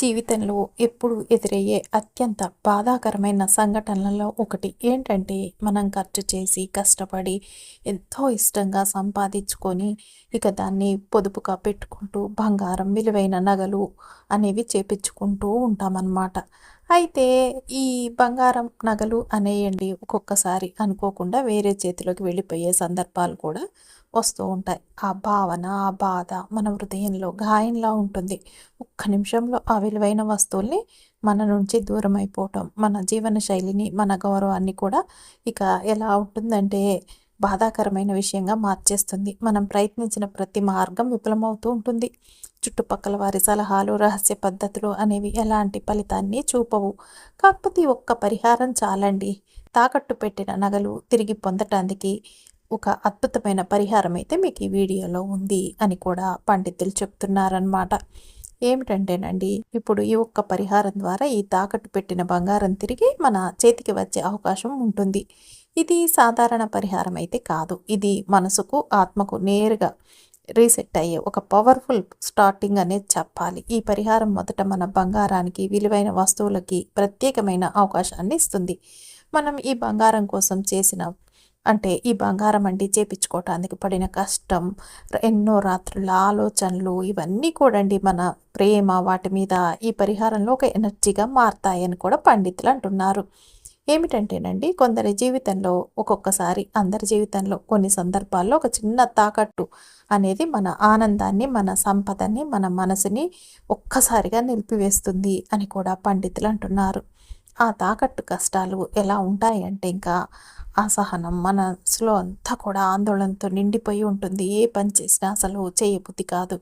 జీవితంలో ఎప్పుడు ఎదురయ్యే అత్యంత బాధాకరమైన సంఘటనలలో ఒకటి. ఏంటంటే మనం ఖర్చు చేసి కష్టపడి ఎంతో ఇష్టంగా సంపాదించుకొని ఇక దాన్ని పొదుపుగా పెట్టుకుంటూ బంగారం విలువైన నగలు అనేవి చేపించుకుంటూ ఉంటామన్నమాట. అయితే ఈ బంగారం నగలు అనేయండి ఒక్కొక్కసారి అనుకోకుండా వేరే చేతిలోకి వెళ్ళిపోయే సందర్భాలు కూడా వస్తూ ఉంటాయి. ఆ భావన ఆ బాధ మన హృదయంలో గాయంలా ఉంటుంది. ఒక్క నిమిషంలో ఆ విలువైన వస్తువుల్ని మన నుంచి దూరం అయిపోవటం మన జీవన శైలిని మన గౌరవాన్ని కూడా ఇక ఎలా ఉంటుందంటే బాధాకరమైన విషయంగా మార్చేస్తుంది. మనం ప్రయత్నించిన ప్రతి మార్గం విఫలమవుతూ ఉంటుంది. చుట్టుపక్కల వారి సలహాలు రహస్య పద్ధతులు అనేవి ఎలాంటి ఫలితాన్ని చూపవు. కాకపోతే ఒక్క పరిహారం చాలండి. తాకట్టు పెట్టిన నగలు తిరిగి పొందటానికి ఒక అద్భుతమైన పరిహారం అయితే మీకు ఈ వీడియోలో ఉంది అని కూడా పండితులు చెప్తున్నారనమాట ఏమిటంటేనండి ఇప్పుడు ఈ ఒక్క పరిహారం ద్వారా ఈ తాకట్టు పెట్టిన బంగారం తిరిగి మన చేతికి వచ్చే అవకాశం ఉంటుంది. ఇది సాధారణ పరిహారం అయితే కాదు. ఇది మనసుకు ఆత్మకు నేరుగా రీసెట్ అయ్యే ఒక పవర్ఫుల్ స్టార్టింగ్ అనేది చెప్పాలి. ఈ పరిహారం మొదట మన బంగారానికి విలువైన వస్తువులకి ప్రత్యేకమైన అవకాశాన్ని ఇస్తుంది. మనం ఈ బంగారం కోసం చేసిన అంటే ఈ బంగారం అండి చేపించుకోవటానికి పడిన కష్టం ఎన్నో రాత్రుల ఆలోచనలు ఇవన్నీ కూడండి మన ప్రేమ వాటి మీద ఈ పరిహారంలో ఒక ఎనర్జీగా మారతాయని కూడా పండితులు అంటున్నారు. ఏమిటంటేనండి కొందరి జీవితంలో ఒక్కొక్కసారి అందరి జీవితంలో కొన్ని సందర్భాల్లో ఒక చిన్న తాకట్టు అనేది మన ఆనందాన్ని మన సంపదని మన మనసుని ఒక్కసారిగా నిలిపివేస్తుంది అని కూడా పండితులు అంటున్నారు. ఆ తాకట్టు కష్టాలు ఎలా ఉంటాయి అంటే ఇంకా అసహనం మనసులో అంతా కూడా ఆందోళనతో నిండిపోయి ఉంటుంది. ఏ పని చేసినా అసలు చేయబుద్ధి కాదు.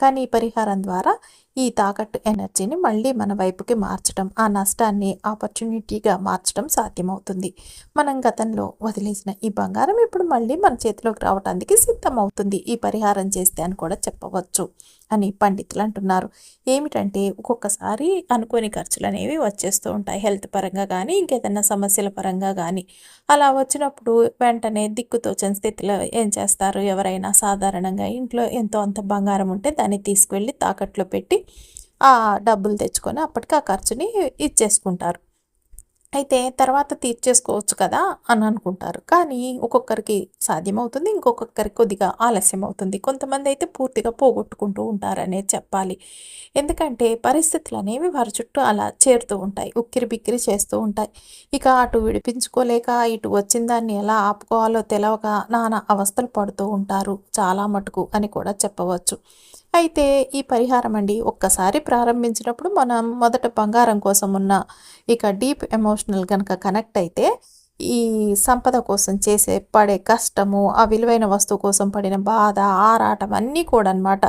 కానీ ఈ పరిహారం ద్వారా ఈ తాకట్టు ఎనర్జీని మళ్ళీ మన వైపుకి మార్చడం ఆ నష్టాన్ని ఆపర్చునిటీగా మార్చడం సాధ్యమవుతుంది. మనం గతంలో వదిలేసిన ఈ బంగారం ఇప్పుడు మళ్ళీ మన చేతిలోకి రావడానికి సిద్ధమవుతుంది. ఈ పరిహారం చేస్తే అని కూడా చెప్పవచ్చు అని పండితులు అంటున్నారు. ఏమిటంటే ఒక్కొక్కసారి అనుకోని ఖర్చులు అనేవి వచ్చేస్తూ ఉంటాయి. హెల్త్ పరంగా కానీ ఇంకేదైనా సమస్యల పరంగా కానీ అలా వచ్చినప్పుడు వెంటనే దిక్కుతోచని స్థితిలో ఏం చేస్తారు? ఎవరైనా సాధారణంగా ఇంట్లో ఎంతో అంత బంగారం ఉంటే దాన్ని తీసుకువెళ్ళి తాకట్లో పెట్టి ఆ డబ్బులు తెచ్చుకొని అప్పటికి ఆ ఖర్చుని ఇచ్చేసుకుంటారు. అయితే తర్వాత తీర్చేసుకోవచ్చు కదా అని అనుకుంటారు. కానీ ఒక్కొక్కరికి సాధ్యమవుతుంది ఇంకొకరికి కొద్దిగా ఆలస్యం అవుతుంది కొంతమంది అయితే పూర్తిగా పోగొట్టుకుంటూ ఉంటారనే చెప్పాలి. ఎందుకంటే పరిస్థితులు అనేవి వారి చుట్టూ అలా చేరుతూ ఉంటాయి ఉక్కిరి బిక్కిరి చేస్తూ ఉంటాయి. ఇక అటు విడిపించుకోలేక ఇటు వచ్చిన దాన్ని ఎలా ఆపుకోవాలో తెలవక నానా అవస్థలు పడుతూ ఉంటారు చాలా మటుకు అని కూడా చెప్పవచ్చు. అయితే ఈ పరిహారం అండి ఒక్కసారి ప్రారంభించినప్పుడు మనం మొదట బంగారం కోసం ఉన్న ఇక డీప్ ఎమోషనల్ కనుక కనెక్ట్ అయితే ఈ సంపద కోసం చేసే పడే కష్టము ఆ విలువైన వస్తువు కోసం పడిన బాధ ఆరాటం అన్నీ కూడా అనమాట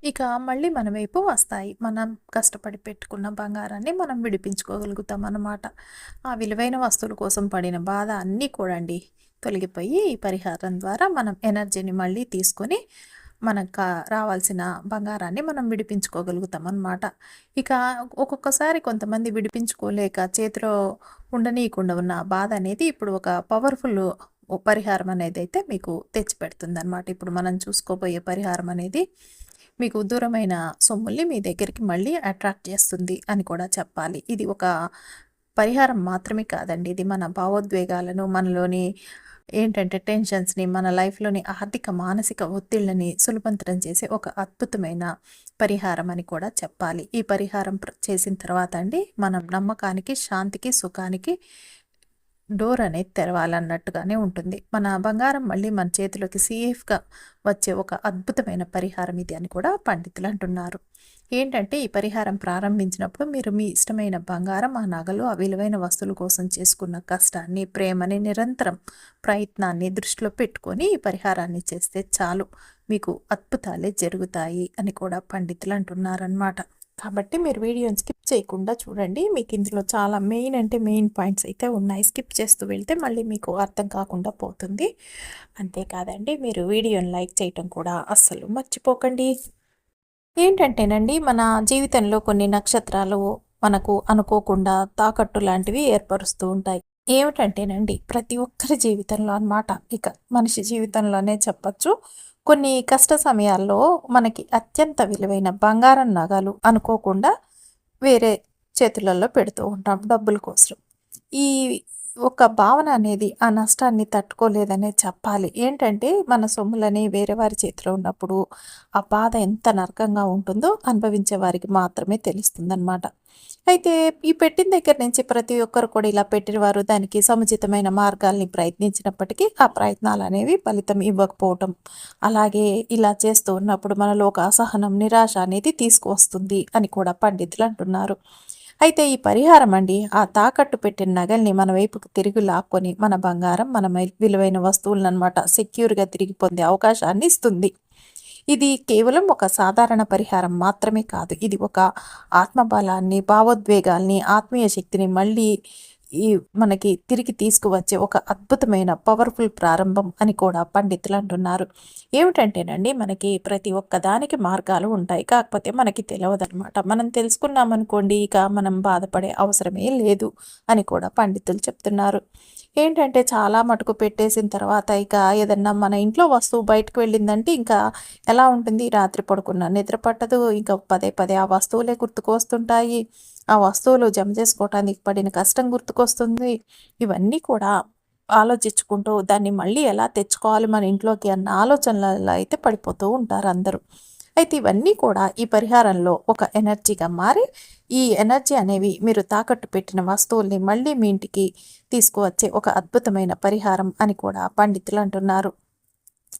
ఇక మళ్ళీ మన వైపు వస్తాయి. మనం కష్టపడి పెట్టుకున్న బంగారాన్ని మనం విడిపించుకోగలుగుతాం అన్నమాట. ఆ విలువైన వస్తువుల కోసం పడిన బాధ అన్నీ కూడా అండి తొలగిపోయి ఈ పరిహారం ద్వారా మనం ఎనర్జీని మళ్ళీ తీసుకొని మనకు రావాల్సిన బంగారాన్ని మనం విడిపించుకోగలుగుతాం అన్నమాట ఇక ఒక్కొక్కసారి కొంతమంది విడిపించుకోలేక చేతిలో ఉండనీయకుండా ఉన్న బాధ అనేది ఇప్పుడు ఒక పవర్ఫుల్ పరిహారం అనేది అయితే మీకు తెచ్చిపెడుతుంది అనమాట ఇప్పుడు మనం చూసుకోబోయే పరిహారం అనేది మీకు దూరమైన సొమ్ముల్ని మీ దగ్గరికి మళ్ళీ అట్రాక్ట్ చేస్తుంది అని కూడా చెప్పాలి. ఇది ఒక పరిహారం మాత్రమే కాదండి. ఇది మన భావోద్వేగాలను మనలోని ఏంటంటే టెన్షన్స్ని మన లైఫ్లోని ఆర్థిక మానసిక ఒత్తిళ్ళని సులభంతరం చేసే ఒక అద్భుతమైన పరిహారం అని కూడా చెప్పాలి. ఈ పరిహారం చేసిన తర్వాత అండి మనం నమ్మకానికి శాంతికి సుఖానికి డోర్ అనేది తెరవాలన్నట్టుగానే ఉంటుంది. మన బంగారం మళ్ళీ మన చేతిలోకి సేఫ్గా వచ్చే ఒక అద్భుతమైన పరిహారం ఇది అని కూడా పండితులు అంటున్నారు. ఏంటంటే ఈ పరిహారం ప్రారంభించినప్పుడు మీరు మీ ఇష్టమైన బంగారం ఆ నగలు ఆ విలువైన వస్తువుల కోసం చేసుకున్న కష్టాన్ని ప్రేమని నిరంతరం ప్రయత్నాన్ని దృష్టిలో పెట్టుకొని ఈ పరిహారాన్ని చేస్తే చాలు. మీకు అద్భుతాలే జరుగుతాయి అని కూడా పండితులు అంటున్నారనమాట కాబట్టి మీరు వీడియోని స్కిప్ చేయకుండా చూడండి. మీకు ఇందులో చాలా మెయిన్ అంటే మెయిన్ పాయింట్స్ అయితే ఉన్నాయి. స్కిప్ చేస్తూ వెళ్తే మళ్ళీ మీకు అర్థం కాకుండా పోతుంది. అంతేకాదండి మీరు వీడియోని లైక్ చేయటం కూడా అస్సలు మర్చిపోకండి. ఏంటంటేనండి మన జీవితంలో కొన్ని నక్షత్రాలు మనకు అనుకోకుండా తాకట్టు లాంటివి ఏర్పరుస్తూ ఉంటాయి. ఏమిటంటేనండి ప్రతి ఒక్కరి జీవితంలో అనమాట ఇక మనిషి జీవితంలోనే చెప్పచ్చు. కొన్ని కష్ట సమయాల్లో మనకి అత్యంత విలువైన బంగారం నగలు అనుకోకుండా వేరే చేతులలో పెడుతూ ఉంటాం డబ్బుల కోసం. ఈ ఒక భావన అనేది ఆ నష్టాన్ని తట్టుకోలేదనే చెప్పాలి. ఏంటంటే మన సొమ్ములని వేరే వారి చేతిలో ఉన్నప్పుడు ఆ బాధ ఎంత నరకంగా ఉంటుందో అనుభవించే వారికి మాత్రమే తెలుస్తుందన్నమాట. అయితే ఈ పెట్టిన దగ్గర నుంచి ప్రతి ఒక్కరు కూడా ఇలా పెట్టిన వారు దానికి సముచితమైన మార్గాల్ని ప్రయత్నించినప్పటికీ ఆ ప్రయత్నాలు అనేవి ఫలితం ఇవ్వకపోవటం. అలాగే ఇలా చేస్తూ ఉన్నప్పుడు మనలో ఒక అసహనం నిరాశ అనేది తీసుకువస్తుంది అని కూడా పండితులు అంటున్నారు. అయితే ఈ పరిహారం అండి ఆ తాకట్టు పెట్టిన నగల్ని మన వైపుకు తిరిగి లాక్కొని మన బంగారం మన విలువైన వస్తువులను అనమాట సెక్యూర్గా తిరిగి పొందే అవకాశాన్ని ఇస్తుంది. ఇది కేవలం ఒక సాధారణ పరిహారం మాత్రమే కాదు ఇది ఒక ఆత్మబలాన్ని భావోద్వేగాల్ని ఆత్మీయ శక్తిని మళ్ళీ ఈ మనకి తిరిగి తీసుకువచ్చే ఒక అద్భుతమైన పవర్ఫుల్ ప్రారంభం అని కూడా పండితులు అంటున్నారు. ఏమిటంటేనండి మనకి ప్రతి ఒక్క దానికి మార్గాలు ఉంటాయి. కాకపోతే మనకి తెలియదనమాట మనం తెలుసుకున్నామనుకోండి ఇక మనం బాధపడే అవసరమే లేదు అని కూడా పండితులు చెప్తున్నారు. ఏంటంటే చాలా మటుకు పెట్టేసిన తర్వాత ఇక ఏదన్నా మన ఇంట్లో వస్తువు బయటకు వెళ్ళిందంటే ఇంకా ఎలా ఉంటుంది? రాత్రి పడుకున్న నిద్ర పట్టదు. ఇంకా పదే పదే ఆ వస్తువులే గుర్తుకు వస్తుంటాయి. ఆ వస్తువులు జమ చేసుకోవటానికి పడిన కష్టం గుర్తుకొస్తుంది. ఇవన్నీ కూడా ఆలోచించుకుంటూ దాన్ని మళ్ళీ ఎలా తెచ్చుకోవాలి మన ఇంట్లోకి అన్న ఆలోచనలలో అయితే పడిపోతూ ఉంటారు అందరూ. అయితే ఇవన్నీ కూడా ఈ పరిహారంలో ఒక ఎనర్జీగా మారి ఈ ఎనర్జీ అనేవి మీరు తాకట్టు పెట్టిన వస్తువుల్ని మళ్ళీ మీ ఇంటికి తీసుకువచ్చే ఒక అద్భుతమైన పరిహారం అని కూడా పండితులు అంటున్నారు.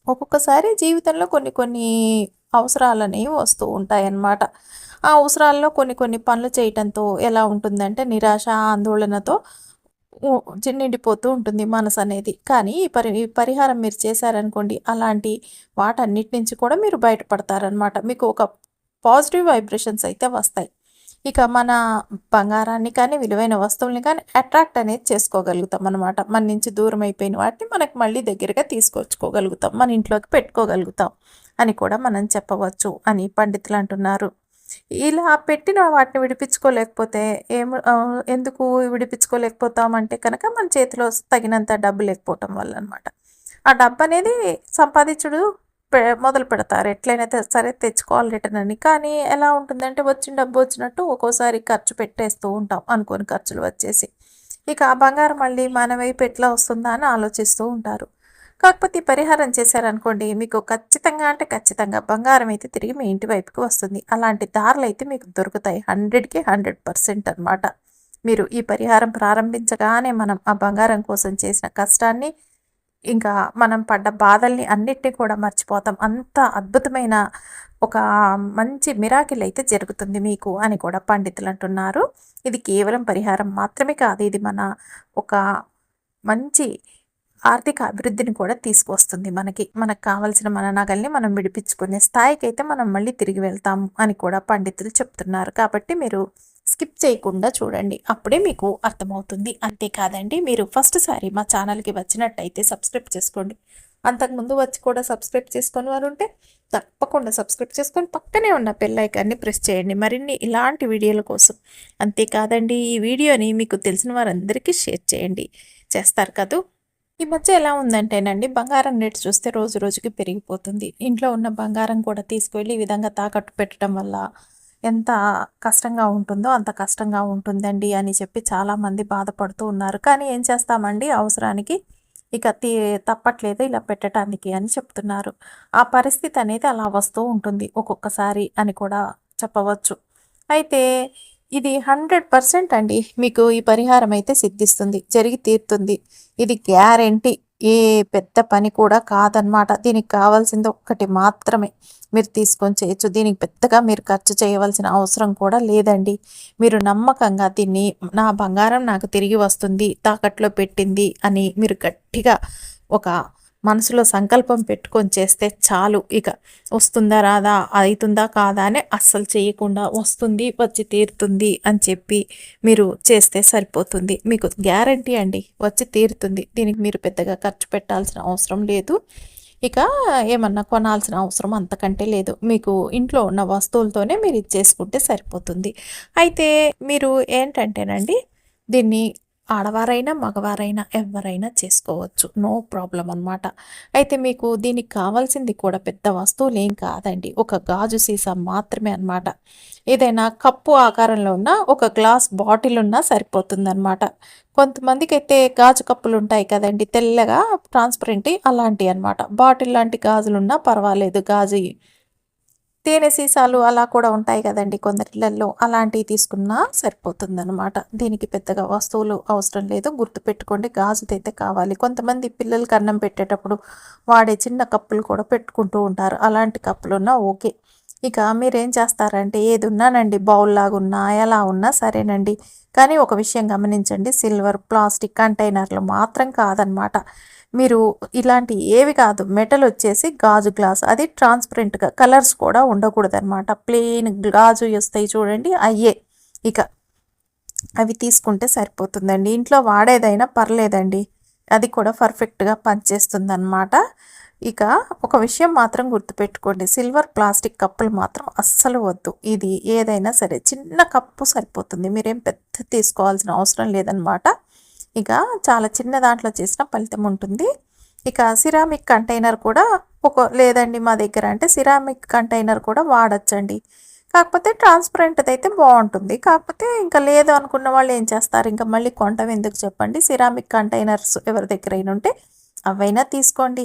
ఒక్కొక్కసారి జీవితంలో కొన్ని కొన్ని అవసరాలనేవి వస్తూ ఉంటాయన్నమాట. ఆ అవసరాల్లో కొన్ని కొన్ని పనులు చేయటంతో ఎలా ఉంటుందంటే నిరాశ ఆందోళనతో నిండిపోతూ ఉంటుంది మనసు అనేది కానీ ఈ పరి ఈ పరిహారం మీరు చేశారనుకోండి అలాంటి వాటన్నిటి నుంచి కూడా మీరు బయటపడతారనమాట మీకు ఒక పాజిటివ్ వైబ్రేషన్స్ అయితే వస్తాయి. ఇక మన బంగారాన్ని కానీ విలువైన వస్తువుల్ని కానీ అట్రాక్ట్ అనేది చేసుకోగలుగుతాం అనమాట మన నుంచి దూరం అయిపోయిన వాటిని మనకు మళ్ళీ దగ్గరగా తీసుకొచ్చుకోగలుగుతాం. మన ఇంట్లోకి పెట్టుకోగలుగుతాం. అని కూడా మనం చెప్పవచ్చు అని పండితులు అంటున్నారు. ఇలా పెట్టిన వాటిని విడిపించుకోలేకపోతే ఏం ఎందుకు విడిపించుకోలేకపోతామంటే కనుక మన చేతిలో తగినంత డబ్బు లేకపోవటం వల్ల అనమాట ఆ డబ్బు అనేది సంపాదించుడు మొదలు పెడతారు. ఎట్లయినా సరే తెచ్చుకోవాలి రిటర్న్ అని. కానీ ఎలా ఉంటుందంటే వచ్చిన డబ్బు వచ్చినట్టు ఒక్కోసారి ఖర్చు పెట్టేస్తూ ఉంటాం అనుకోని ఖర్చులు వచ్చేసి. ఇక ఆ బంగారం మళ్ళీ మన వైపు ఎట్లా వస్తుందా అని ఆలోచిస్తూ ఉంటారు. కాకపోతే పరిహారం చేశారనుకోండి మీకు ఖచ్చితంగా అంటే ఖచ్చితంగా బంగారం అయితే తిరిగి మీ ఇంటి వైపుకి వస్తుంది. అలాంటి దారులు అయితే మీకు దొరుకుతాయి. హండ్రెడ్కి హండ్రెడ్ పర్సెంట్ అనమాట మీరు ఈ పరిహారం ప్రారంభించగానే మనం ఆ బంగారం కోసం చేసిన కష్టాన్ని ఇంకా మనం పడ్డ బాధల్ని అన్నిటినీ కూడా మర్చిపోతాం. అంత అద్భుతమైన ఒక మంచి మిరాకిల్ అయితే జరుగుతుంది మీకు అని కూడా పండితులు అంటున్నారు. ఇది కేవలం పరిహారం మాత్రమే కాదు ఇది మన ఒక మంచి ఆర్థిక అభివృద్ధిని కూడా తీసుకొస్తుంది మనకి. మనకు కావాల్సిన మన నగల్ని మనం విడిపించుకునే స్థాయికి అయితే మనం మళ్ళీ తిరిగి వెళ్తాం అని కూడా పండితులు చెప్తున్నారు. కాబట్టి మీరు స్కిప్ చేయకుండా చూడండి. అప్పుడే మీకు అర్థమవుతుంది. అంతేకాదండి మీరు ఫస్ట్ సారి మా ఛానల్కి వచ్చినట్టయితే సబ్స్క్రైబ్ చేసుకోండి. అంతకుముందు వచ్చి కూడా సబ్స్క్రైబ్ చేసుకొని వారు ఉంటే తప్పకుండా సబ్స్క్రైబ్ చేసుకొని పక్కనే ఉన్న బెల్లైకాన్ని ప్రెస్ చేయండి. మరిన్ని ఇలాంటి వీడియోల కోసం. అంతేకాదండి ఈ వీడియోని మీకు తెలిసిన వారందరికీ షేర్ చేయండి. చేస్తారు కదా? ఈ మధ్య ఎలా ఉందంటేనండి బంగారం రేటు చూస్తే రోజు రోజుకి పెరిగిపోతుంది. ఇంట్లో ఉన్న బంగారం కూడా తీసుకువెళ్ళి ఈ విధంగా తాకట్టు పెట్టడం వల్ల ఎంత కష్టంగా ఉంటుందో అంత కష్టంగా ఉంటుందండి అని చెప్పి చాలామంది బాధపడుతూ ఉన్నారు. కానీ ఏం చేస్తామండి? అవసరానికి ఇక తీ తప్పట్లేదు ఇలా పెట్టడానికి అని చెప్తున్నారు. ఆ పరిస్థితి అనేది అలా వస్తూ ఉంటుంది ఒక్కొక్కసారి అని కూడా చెప్పవచ్చు. అయితే ఇది హండ్రెడ్ పర్సెంట్ అండి. మీకు ఈ పరిహారం అయితే సిద్ధిస్తుంది జరిగి తీరుతుంది. ఇది గ్యారంటీ. ఏ పెద్ద పని కూడా కాదనమాట దీనికి కావాల్సింది ఒక్కటి మాత్రమే మీరు తీసుకొని చేయొచ్చు. దీనికి పెద్దగా మీరు ఖర్చు చేయవలసిన అవసరం కూడా లేదండి. మీరు నమ్మకంగా దీన్ని నా బంగారం నాకు తిరిగి వస్తుంది తాకట్లో పెట్టింది అని మీరు గట్టిగా ఒక మనసులో సంకల్పం పెట్టుకొని చేస్తే చాలు. ఇక వస్తుందా రాదా? అవుతుందా కాదా అని అస్సలు చేయకుండా వస్తుంది వచ్చి తీరుతుంది అని చెప్పి మీరు చేస్తే సరిపోతుంది. మీకు గ్యారంటీ అండి. వచ్చి తీరుతుంది. దీనికి మీరు పెద్దగా ఖర్చు పెట్టాల్సిన అవసరం లేదు. ఇక ఏమన్నా కొనాల్సిన అవసరం అంతకంటే లేదు. మీకు ఇంట్లో ఉన్న వస్తువులతోనే మీరు ఇది చేసుకుంటే సరిపోతుంది. అయితే మీరు ఏంటంటేనండి దీన్ని ఆడవారైనా మగవారైనా ఎవరైనా చేసుకోవచ్చు. నో ప్రాబ్లం అనమాట అయితే మీకు దీనికి కావాల్సింది కూడా పెద్ద వస్తువులు ఏం కాదండి. ఒక గాజు సీసా మాత్రమే అనమాట ఏదైనా కప్పు ఆకారంలో ఉన్న ఒక గ్లాస్ బాటిల్ ఉన్నా సరిపోతుంది అనమాట కొంతమందికి అయితే గాజు కప్పులు ఉంటాయి కదండి తెల్లగా ట్రాన్స్పరెంట్ అలాంటివి అనమాట బాటిల్ లాంటి గాజులున్నా పర్వాలేదు గాజు తేనె సీసాలు అలా కూడా ఉంటాయి కదండి కొందరిళ్ళల్లో అలాంటివి తీసుకున్నా సరిపోతుందనమాట దీనికి పెద్దగా వస్తువులు అవసరం లేదు. గుర్తుపెట్టుకోండి గాజుదైతే కావాలి. కొంతమంది పిల్లలకి అన్నం పెట్టేటప్పుడు వాడే చిన్న కప్పులు కూడా పెట్టుకుంటూ ఉంటారు. అలాంటి కప్పులు ఉన్నా ఓకే. ఇక మీరేం చేస్తారంటే ఏది ఉన్నానండి బౌల్ లాగా ఉన్నా ఎలా ఉన్నా సరేనండి. కానీ ఒక విషయం గమనించండి సిల్వర్ ప్లాస్టిక్ కంటైనర్లు మాత్రం కాదనమాట మీరు ఇలాంటి ఏవి కాదు మెటల్ వచ్చేసి గాజు గ్లాస్. అది ట్రాన్స్పరెంట్గా కలర్స్ కూడా ఉండకూడదు అనమాట ప్లెయిన్ గాజు వస్తాయి చూడండి అయ్యే. ఇక అవి తీసుకుంటే సరిపోతుందండి. ఇంట్లో వాడేదైనా పర్లేదండి. అది కూడా పర్ఫెక్ట్గా పనిచేస్తుంది అనమాట ఇక ఒక విషయం మాత్రం గుర్తుపెట్టుకోండి సిల్వర్ ప్లాస్టిక్ కప్పులు మాత్రం అస్సలు వద్దు. ఇది ఏదైనా సరే చిన్న కప్పు సరిపోతుంది. మీరేం పెద్ద తీసుకోవాల్సిన అవసరం లేదనమాట ఇక చాలా చిన్న దాంట్లో చేసిన ఫలితం ఉంటుంది. ఇక సిరామిక్ కంటైనర్ కూడా ఒక లేదండి మా దగ్గర అంటే సిరామిక్ కంటైనర్ కూడా వాడచ్చండి. కాకపోతే ట్రాన్స్పరెంట్ది అయితే బాగుంటుంది. కాకపోతే ఇంకా లేదు అనుకున్న వాళ్ళు ఏం చేస్తారు? ఇంకా మళ్ళీ కొంటం ఎందుకు చెప్పండి? సిరామిక్ కంటైనర్స్ ఎవరి దగ్గర అయినా ఉంటే అవైనా తీసుకోండి.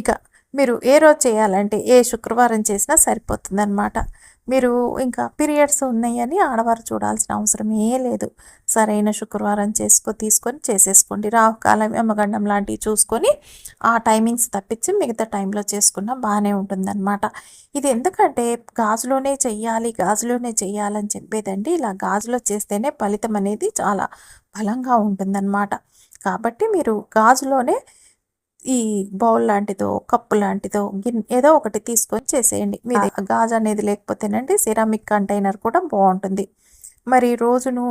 ఇక మీరు ఏ రోజు చేయాలంటే ఏ శుక్రవారం చేసినా సరిపోతుంది అనమాట మీరు ఇంకా పీరియడ్స్ ఉన్నాయని ఆడవారు చూడాల్సిన అవసరమే లేదు. సరైన శుక్రవారం చేసుకో తీసుకొని చేసేసుకోండి. రాహుకాలం యమగండం లాంటివి చూసుకొని ఆ టైమింగ్స్ తప్పించి మిగతా టైంలో చేసుకున్నా బాగానే ఉంటుందన్నమాట. ఇది ఎందుకంటే గాజులోనే చెయ్యాలి గాజులోనే చెయ్యాలని చెప్పేదండి. ఇలా గాజులో చేస్తేనే ఫలితం అనేది చాలా బలంగా ఉంటుందన్నమాట. కాబట్టి మీరు గాజులోనే ఈ బౌల్ లాంటిదో కప్పు లాంటిదో ఏదో ఒకటి తీసుకొని చేసేయండి. మీ గాజు అనేది లేకపోతేనండి సిరామిక్ కంటైనర్ కూడా బాగుంటుంది. మరి రోజును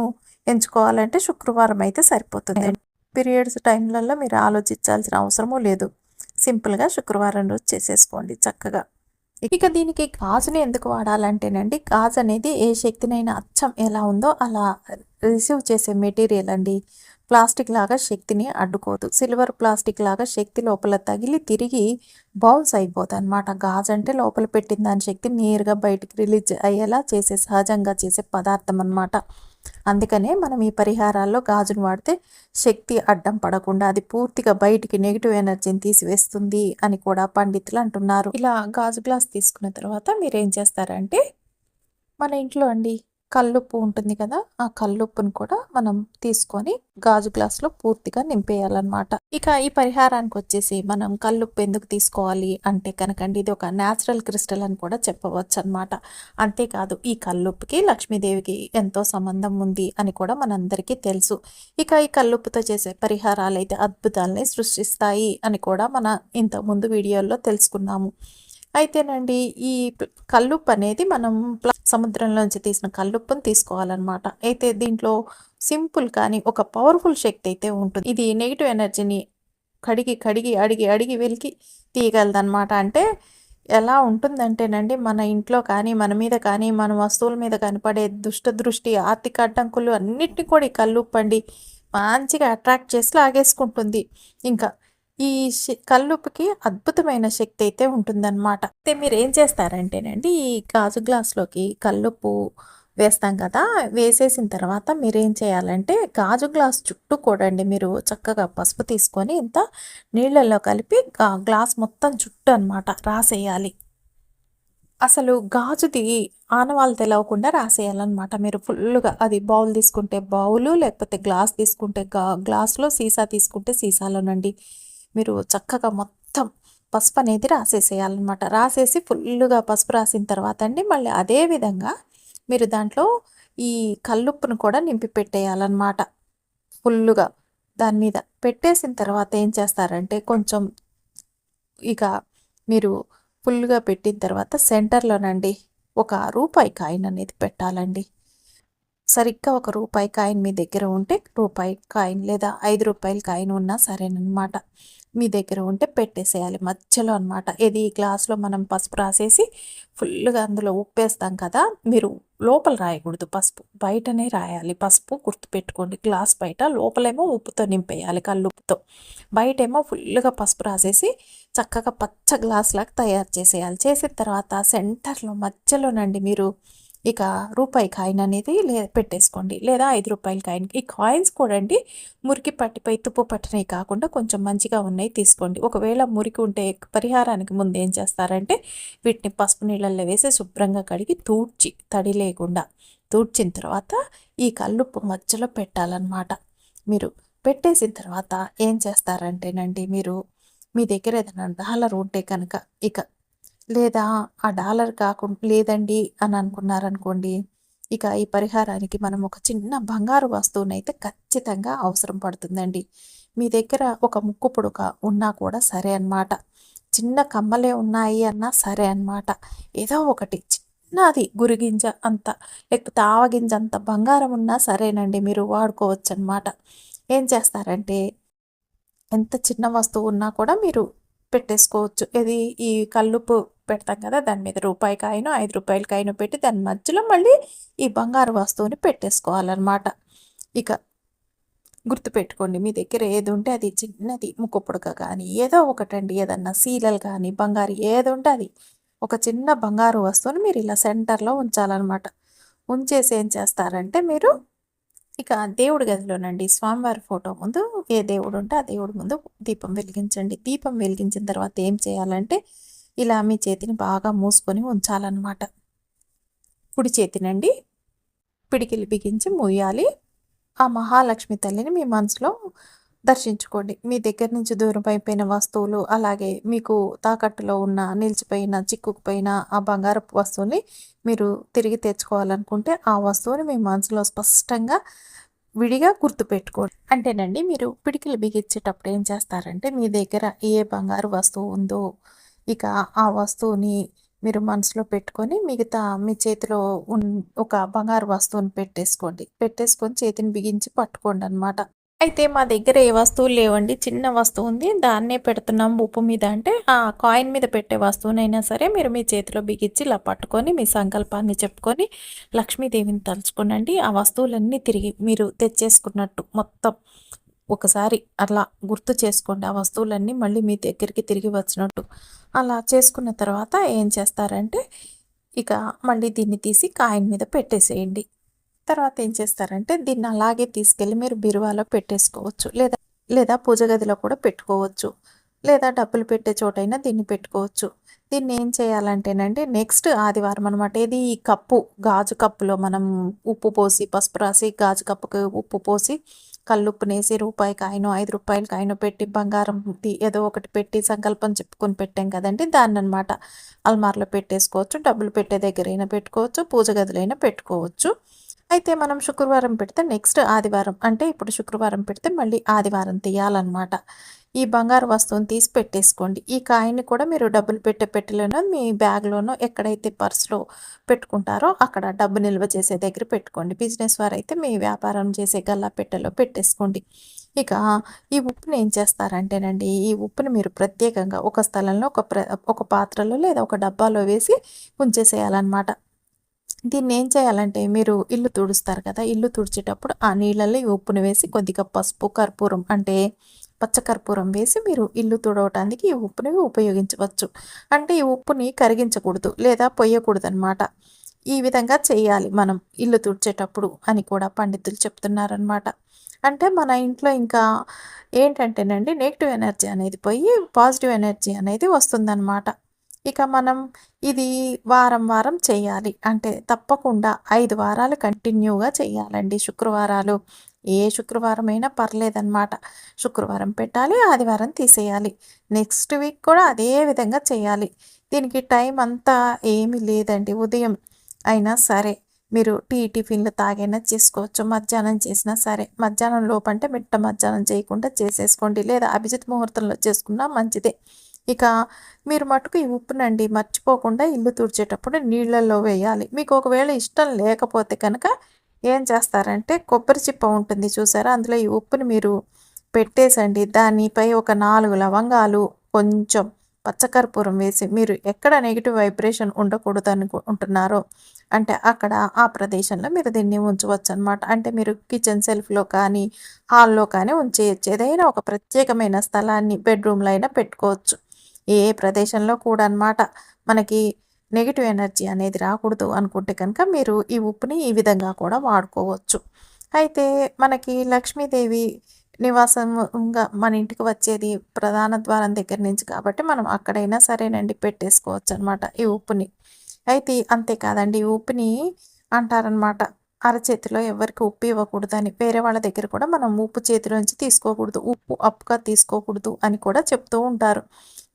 ఎంచుకోవాలంటే శుక్రవారం అయితే సరిపోతుంది. పీరియడ్స్ టైంలలో మీరు ఆలోచించాల్సిన అవసరమూ లేదు. సింపుల్గా శుక్రవారం రోజు చేసేసుకోండి చక్కగా. ఇక దీనికి గాజుని ఎందుకు వాడాలంటేనండి గాజు అనేది ఏ శక్తినైనా అచ్చం ఎలా ఉందో అలా రిసీవ్ చేసే మెటీరియల్ అండి. ప్లాస్టిక్ లాగా శక్తిని అడ్డుకోదు. సిల్వర్ ప్లాస్టిక్ లాగా శక్తి లోపల తగిలి తిరిగి బౌన్స్ అయిపోతుంది అనమాట గాజు అంటే లోపల పెట్టిన దాని శక్తి నేరుగా బయటికి రిలీజ్ అయ్యేలా చేసే సహజంగా చేసే పదార్థం అనమాట అందుకనే మనం ఈ పరిహారాల్లో గాజును వాడితే శక్తి అడ్డం పడకుండా అది పూర్తిగా బయటికి నెగిటివ్ ఎనర్జీని తీసివేస్తుంది అని కూడా పండితులు అంటున్నారు. ఇలా గాజు గ్లాస్ తీసుకున్న తర్వాత మీరు ఏం చేస్తారంటే మన ఇంట్లో అండి కల్లుప్పు ఉంటుంది కదా ఆ కల్లుప్పును కూడా మనం తీసుకొని గాజు గ్లాస్లో పూర్తిగా నింపేయాలన్నమాట. ఇక ఈ పరిహారానికి వచ్చేసి మనం కల్లుప్పు ఎందుకు తీసుకోవాలి అంటే కనుకండి ఇది ఒక న్యాచురల్ క్రిస్టల్ అని కూడా చెప్పవచ్చు అనమాట అంతేకాదు ఈ కల్లుప్పుకి లక్ష్మీదేవికి ఎంతో సంబంధం ఉంది అని కూడా మనందరికీ తెలుసు. ఇక ఈ కల్లుప్పుతో చేసే పరిహారాలు అయితే అద్భుతాలని సృష్టిస్తాయి అని కూడా మన ఇంతకుముందు వీడియోల్లో తెలుసుకున్నాము. అయితేనండి ఈ కల్లుప్పు అనేది మనం సముద్రంలోంచి తీసిన కల్లుప్పుని తీసుకోవాలన్నమాట. అయితే దీంట్లో సింపుల్ కానీ ఒక పవర్ఫుల్ శక్తి అయితే ఉంటుంది. ఇది నెగిటివ్ ఎనర్జీని కడిగి కడిగి అడిగి అడిగి వెలికి తీయగలదన్నమాట. అంటే ఎలా ఉంటుందంటేనండి మన ఇంట్లో కానీ మన మీద కానీ మన వస్తువుల మీద కనపడే దుష్ట దృష్టి ఆర్థిక అడ్డంకులు అన్నిటిని కూడా ఈ కల్లుప్పండి మంచిగా అట్రాక్ట్ చేసి లాగేసుకుంటుంది. ఇంకా ఈ కల్లుపుకి అద్భుతమైన శక్తి అయితే ఉంటుందన్నమాట. అయితే మీరు ఏం చేస్తారంటేనండి ఈ గాజు గ్లాస్లోకి కల్లుప్పు వేస్తాం కదా వేసేసిన తర్వాత మీరు ఏం చేయాలంటే గాజు గ్లాస్ చుట్టూ కూడండి మీరు చక్కగా పసుపు తీసుకొని ఇంత నీళ్ళల్లో కలిపి గ్లాస్ మొత్తం చుట్టూ అనమాట రాసేయాలి. అసలు గాజుది ఆనవాళ్ళు తెలవకుండా రాసేయాలన్నమాట మీరు ఫుల్గా అది బౌల్ తీసుకుంటే బౌలు లేకపోతే గ్లాస్ తీసుకుంటే గ్లాస్లో సీసా తీసుకుంటే సీసాలోనండి. మీరు చక్కగా మొత్తం పసుపు అనేది రాసేసేయాలన్నమాట. రాసేసి ఫుల్గా పసుపు రాసిన తర్వాత అండి మళ్ళీ అదే విధంగా మీరు దాంట్లో ఈ కల్లుప్పును కూడా నింపి పెట్టేయాలన్నమాట. ఫుల్లుగా దాని మీద పెట్టేసిన తర్వాత ఏం చేస్తారంటే కొంచెం ఇక మీరు ఫుల్గా పెట్టిన తర్వాత సెంటర్లోనండి ఒక రూపాయి కాయిన్ అనేది పెట్టాలండి. సరిగ్గా ఒక రూపాయి కాయిన్ మీ దగ్గర ఉంటే రూపాయి కాయిన్ లేదా ఐదు రూపాయల కాయిన్ ఉన్నా సరేనమాట మీ దగ్గర ఉంటే పెట్టేసేయాలి. మధ్యలో అనమాట ఇది గ్లాస్లో మనం పసుపు రాసేసి ఫుల్గా అందులో ఉప్పేస్తాం కదా మీరు లోపల రాయకూడదు పసుపు. బయటనే రాయాలి. పసుపు గుర్తుపెట్టుకోండి. గ్లాస్ బయట లోపలేమో ఉప్పుతో నింపేయాలి కల్లుప్పుతో బయటేమో ఫుల్గా పసుపు రాసేసి చక్కగా పచ్చ గ్లాస్ లాగా తయారు చేసేయాలి. చేసిన తర్వాత సెంటర్లో మధ్యలోనండి మీరు ఇక రూపాయి కాయిన్ అనేది లే పెట్టేసుకోండి. లేదా ఐదు రూపాయల కాయిన్. ఈ కాయిన్స్ కూడా అండి మురికి పట్టిపై తుప్పు పట్టినవి కాకుండా కొంచెం మంచిగా ఉన్నాయి తీసుకోండి. ఒకవేళ మురికి ఉంటే పరిహారానికి ముందు ఏం చేస్తారంటే వీటిని పసుపు నీళ్ళల్లో వేసి శుభ్రంగా కడిగి తూడ్చి తడి లేకుండా తూడ్చిన తర్వాత ఈ కల్లుప్పు మధ్యలో పెట్టాలన్నమాట. మీరు పెట్టేసిన తర్వాత ఏం చేస్తారంటేనండి మీరు మీ దగ్గర ఏదైనా డాలర్ ఉంటే కనుక ఇక లేదా ఆ డాలర్ కాకుండా లేదండి అని అనుకున్నారనుకోండి ఇక ఈ పరిహారానికి మనం ఒక చిన్న బంగారు వస్తువునైతే ఖచ్చితంగా అవసరం పడుతుందండి. మీ దగ్గర ఒక ముక్కు పుడక ఉన్నా కూడా సరే అన్నమాట. చిన్న కమ్మలే ఉన్నాయి అన్నా సరే అన్నమాట. ఏదో ఒకటి చిన్నది గురిగింజ అంత లేకపోతే ఆవగింజ అంత బంగారం ఉన్నా సరేనండి మీరు వాడుకోవచ్చు అనమాట ఏం చేస్తారంటే ఎంత చిన్న వస్తువు ఉన్నా కూడా మీరు పెట్టేసుకోవచ్చు. ఇది ఈ కల్లుపు పెడతాం కదా దాని మీద రూపాయి కాయను ఐదు రూపాయల కాయను పెట్టి దాని మధ్యలో మళ్ళీ ఈ బంగారు వస్తువుని పెట్టేసుకోవాలన్నమాట. ఇక గుర్తుపెట్టుకోండి మీ దగ్గర ఏది ఉంటే అది చిన్నది ముక్కుపుడక కానీ ఏదో ఒకటండి ఏదన్నా సీలలు కానీ బంగారు ఏది ఉంటే అది ఒక చిన్న బంగారు వస్తువుని మీరు ఇలా సెంటర్లో ఉంచాలన్నమాట. ఉంచేసి ఏం చేస్తారంటే మీరు ఇక దేవుడి గదిలోనండి స్వామివారి ఫోటో ముందు ఏ దేవుడు ఉంటే ఆ దేవుడి ముందు దీపం వెలిగించండి. దీపం వెలిగించిన తర్వాత ఏం చేయాలంటే ఇలా మీ చేతిని బాగా మూసుకొని ఉంచాలన్నమాట. కుడి చేతినండి పిడికిలి బిగించి మూయాలి. ఆ మహాలక్ష్మి తల్లిని మీ మనసులో దర్శించుకోండి. మీ దగ్గర నుంచి దూరం అయిపోయిన వస్తువులు అలాగే మీకు తాకట్టులో ఉన్న నిలిచిపోయిన చిక్కుకుపోయిన ఆ బంగారపు వస్తువుని మీరు తిరిగి తెచ్చుకోవాలనుకుంటే ఆ వస్తువుని మీ మనసులో స్పష్టంగా విడిగా గుర్తుపెట్టుకోండి. అంటేనండి మీరు పిడికిలు బిగించేటప్పుడు ఏం చేస్తారంటే మీ దగ్గర ఏ బంగారు వస్తువు ఉందో ఇక ఆ వస్తువుని మీరు మనసులో పెట్టుకొని మిగతా మీ చేతిలో ఉన్ ఒక బంగారు వస్తువుని పెట్టేసుకోండి. పెట్టేసుకొని చేతిని బిగించి పట్టుకోండి అనమాట అయితే మా దగ్గర ఏ వస్తువులు లేవండి. చిన్న వస్తువు ఉంది. దాన్నే పెడుతున్నాం ఉప్పు మీద. అంటే ఆ కాయిన్ మీద పెట్టే వస్తువునైనా సరే మీరు మీ చేతిలో బిగించి ఇలా పట్టుకొని మీ సంకల్పాన్ని చెప్పుకొని లక్ష్మీదేవిని తలుచుకోనండి. ఆ వస్తువులన్నీ తిరిగి మీరు తెచ్చేసుకున్నట్టు మొత్తం. ఒకసారి అలా గుర్తు చేసుకోండి ఆ వస్తువులన్నీ మళ్ళీ మీ దగ్గరికి తిరిగి వచ్చినట్టు. అలా చేసుకున్న తర్వాత ఏం చేస్తారంటే ఇక మళ్ళీ దీన్ని తీసి కాయిన్ మీద పెట్టేసేయండి. తర్వాత ఏం చేస్తారంటే దీన్ని అలాగే తీసుకెళ్ళి మీరు బిరువాలో పెట్టేసుకోవచ్చు. లేదా లేదా పూజ గదిలో కూడా పెట్టుకోవచ్చు. లేదా డబ్బులు పెట్టే చోటైనా దీన్ని పెట్టుకోవచ్చు. దీన్ని ఏం చేయాలంటేనండి నెక్స్ట్ ఆదివారం అనమాట ఇది ఈ కప్పు గాజు కప్పులో మనం ఉప్పు పోసి పసుపు రాసి గాజు కప్పుకి ఉప్పు పోసి కళ్ళుప్పునేసి రూపాయి కాయను ఐదు రూపాయల కాయను పెట్టి బంగారం ఏదో ఒకటి పెట్టి సంకల్పం చెప్పుకొని పెట్టాం కదండి దాన్ని అనమాట అల్మార్లో పెట్టేసుకోవచ్చు డబ్బులు పెట్టే దగ్గరైనా పెట్టుకోవచ్చు పూజ గదులైనా పెట్టుకోవచ్చు. అయితే మనం శుక్రవారం పెడితే నెక్స్ట్ ఆదివారం అంటే ఇప్పుడు శుక్రవారం పెడితే మళ్ళీ ఆదివారం తీయాలన్నమాట. ఈ బంగారు వస్తువుని తీసి పెట్టేసుకోండి. ఈ కాయిన్ని కూడా మీరు డబ్బులు పెట్టే పెట్టెలోనో మీ బ్యాగ్లోనో ఎక్కడైతే పర్స్లో పెట్టుకుంటారో అక్కడ డబ్బు నిల్వ చేసే దగ్గర పెట్టుకోండి. బిజినెస్ వారు అయితే మీ వ్యాపారం చేసే గల్లా పెట్టెలో పెట్టేసుకోండి. ఇక ఈ ఉప్పుని ఏం చేస్తారంటేనండి ఈ ఉప్పుని మీరు ప్రత్యేకంగా ఒక స్థలంలో ఒక ప్ర ఒక పాత్రలో లేదా ఒక డబ్బాలో వేసి ఉంచేసేయాలన్నమాట. దీన్ని ఏం చేయాలంటే మీరు ఇల్లు తుడుస్తారు కదా ఇల్లు తుడిచేటప్పుడు ఆ నీళ్ళల్లో ఈ ఉప్పును వేసి కొద్దిగా పసుపు కర్పూరం అంటే పచ్చకర్పూరం వేసి మీరు ఇల్లు తుడవటానికి ఈ ఉప్పుని ఉపయోగించవచ్చు. అంటే ఈ ఉప్పుని కరిగించకూడదు లేదా పొయ్యకూడదు అనమాట ఈ విధంగా చేయాలి మనం ఇల్లు తుడిచేటప్పుడు అని కూడా పండితులు చెప్తున్నారనమాట అంటే మన ఇంట్లో ఇంకా ఏంటంటేనండి నెగిటివ్ ఎనర్జీ అనేది పోయి పాజిటివ్ ఎనర్జీ అనేది వస్తుందన్నమాట. ఇక మనం ఇది వారం వారం చేయాలి. అంటే తప్పకుండా ఐదు వారాలు కంటిన్యూగా చేయాలండి. శుక్రవారాలు ఏ శుక్రవారం అయినా పర్లేదన్నమాట. శుక్రవారం పెట్టాలి ఆదివారం తీసేయాలి. నెక్స్ట్ వీక్ కూడా అదే విధంగా చేయాలి. దీనికి టైం అంతా ఏమీ లేదండి ఉదయం. అయినా సరే మీరు టీ టిఫిన్లు తాగైనా చేసుకోవచ్చు మధ్యాహ్నం చేసినా సరే. మధ్యాహ్నం లోపంటే మిట్ట మధ్యాహ్నం చేయకుండా చేసేసుకోండి. లేదా అభిజిత్ ముహూర్తంలో చేసుకున్నా మంచిదే. ఇక మీరు మటుకు ఈ ఉప్పునండి మర్చిపోకుండా ఇల్లు తుడిచేటప్పుడు నీళ్ళల్లో వేయాలి. మీకు ఒకవేళ ఇష్టం లేకపోతే కనుక ఏం చేస్తారంటే కొబ్బరి చిప్ప ఉంటుంది చూసారా? అందులో ఈ ఉప్పుని మీరు పెట్టేసండి. దానిపై ఒక నాలుగు లవంగాలు కొంచెం పచ్చకర్పూరం వేసి మీరు ఎక్కడ నెగిటివ్ వైబ్రేషన్ ఉండకూడదు అనుకుంటున్నారో అంటే అక్కడ ఆ ప్రదేశంలో మీరు దీన్ని ఉంచవచ్చు అనమాట అంటే మీరు కిచెన్ సెల్ఫ్లో కానీ హాల్లో కానీ ఉంచేయచ్చు. ఏదైనా ఒక ప్రత్యేకమైన స్థలాన్ని బెడ్రూమ్లో అయినా పెట్టుకోవచ్చు. ఏ ప్రదేశంలో కూడా అనమాట మనకి నెగిటివ్ ఎనర్జీ అనేది రాకూడదు అనుకుంటే కనుక మీరు ఈ ఉప్పుని ఈ విధంగా కూడా వాడుకోవచ్చు. అయితే మనకి లక్ష్మీదేవి నివాసంగా మన ఇంటికి వచ్చేది ప్రధాన ద్వారం దగ్గర నుంచి కాబట్టి మనం అక్కడైనా సరేనండి పెట్టేసుకోవచ్చు అనమాట ఈ ఉప్పుని. అయితే అంతేకాదండి ఈ ఉప్పుని అంటారనమాట అరచేతిలో ఎవరికి ఉప్పు ఇవ్వకూడదని వేరే వాళ్ళ దగ్గర కూడా మనం ఉప్పు చేతిలోంచి తీసుకోకూడదు ఉప్పు అప్పుగా తీసుకోకూడదు అని కూడా చెప్తూ ఉంటారు.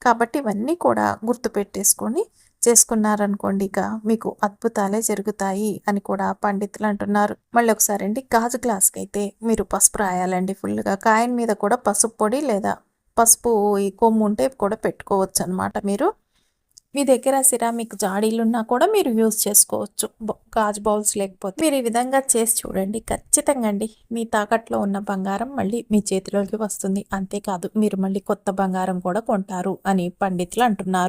కాబట్టి ఇవన్నీ కూడా గుర్తుపెట్టేసుకొని చేసుకున్నారనుకోండి ఇక మీకు అద్భుతాలే జరుగుతాయి అని కూడా పండితులు అంటున్నారు. మళ్ళీ ఒకసారి అండి గాజు గ్లాస్కి అయితే మీరు పసుపు రాయాలండి ఫుల్గా కాయన్ మీద కూడా పసుపు పొడి లేదా పసుపు ఈ కొమ్ము ఉంటే కూడా పెట్టుకోవచ్చు అనమాట మీరు. మీ దగ్గర సిరామిక్ జాడీలున్నా కూడా మీరు యూజ్ చేసుకోవచ్చు. గాజు బౌల్స్ లేకపోతే. మీరు ఈ విధంగా చేసి చూడండి. ఖచ్చితంగా అండి మీ తాకట్లో ఉన్న బంగారం మళ్ళీ మీ చేతిలోకి వస్తుంది. అంతేకాదు మీరు మళ్ళీ కొత్త బంగారం కూడా కొంటారు అని పండితులు అంటున్నారు.